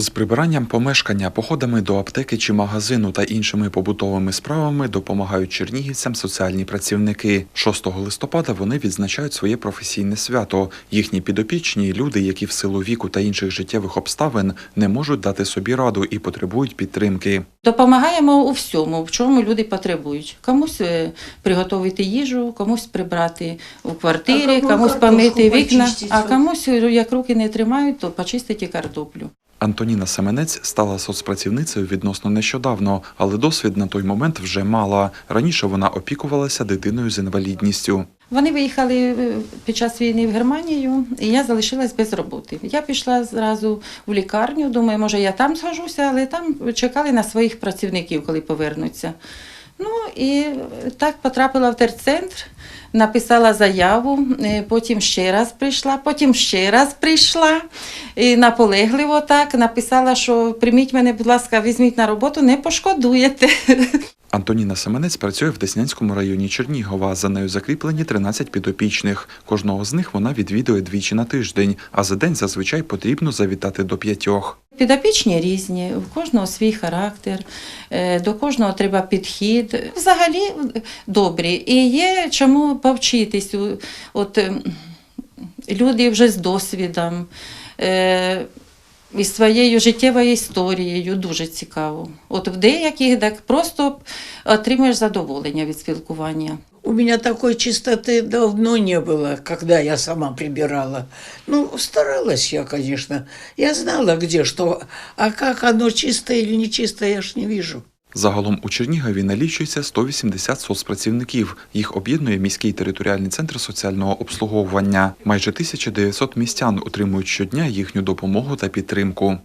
З прибиранням помешкання, походами до аптеки чи магазину та іншими побутовими справами допомагають чернігівцям соціальні працівники. 6 листопада вони відзначають своє професійне свято. Їхні підопічні люди, які в силу віку та інших життєвих обставин не можуть дати собі раду і потребують підтримки. Допомагаємо у всьому, в чому люди потребують. Комусь е, приготувати їжу, комусь прибрати у квартирі, комусь помити вікна, а комусь, е, як руки не тримають, то почистити картоплю. Антоніна Семенець стала соцпрацівницею відносно нещодавно, але досвід на той момент вже мала. Раніше вона опікувалася дитиною з інвалідністю. Вони виїхали е, під час війни в Германію, і я залишилась без роботи. Я пішла зразу в лікарню, думаю, може я там схожуся, але там чекали на своїх працівників, коли повернуться. Ну і так потрапила в терцентр, написала заяву, е, потім ще раз прийшла, потім ще раз прийшла. І наполегливо так написала, що прийміть мене, будь ласка, візьміть на роботу, не пошкодуєте. Антоніна Семенець працює в Деснянському районі Чернігова. За нею закріплені 13 підопічних. Кожного з них вона відвідує двічі на тиждень, а за день зазвичай потрібно завітати до п'ятьох. Підопічні різні, в кожного свій характер, е, до кожного треба підхід. Взагалі е, добрі. І є чому повчитись. От ем, люди вже з досвідом, е, і своєю життєвою історією дуже цікаво. От в деяких так просто отримуєш задоволення від спілкування. У меня такой чистоты давно не было, когда я сама прибирала. Ну, старалась я, конечно. Я знала, где что. А как оно чистое или нечистое, я ж не вижу. Загалом у Чернігові налічується 180 соцпрацівників. Їх об'єднує міський територіальний центр соціального обслуговування. Майже 1900 містян отримують щодня їхню допомогу та підтримку.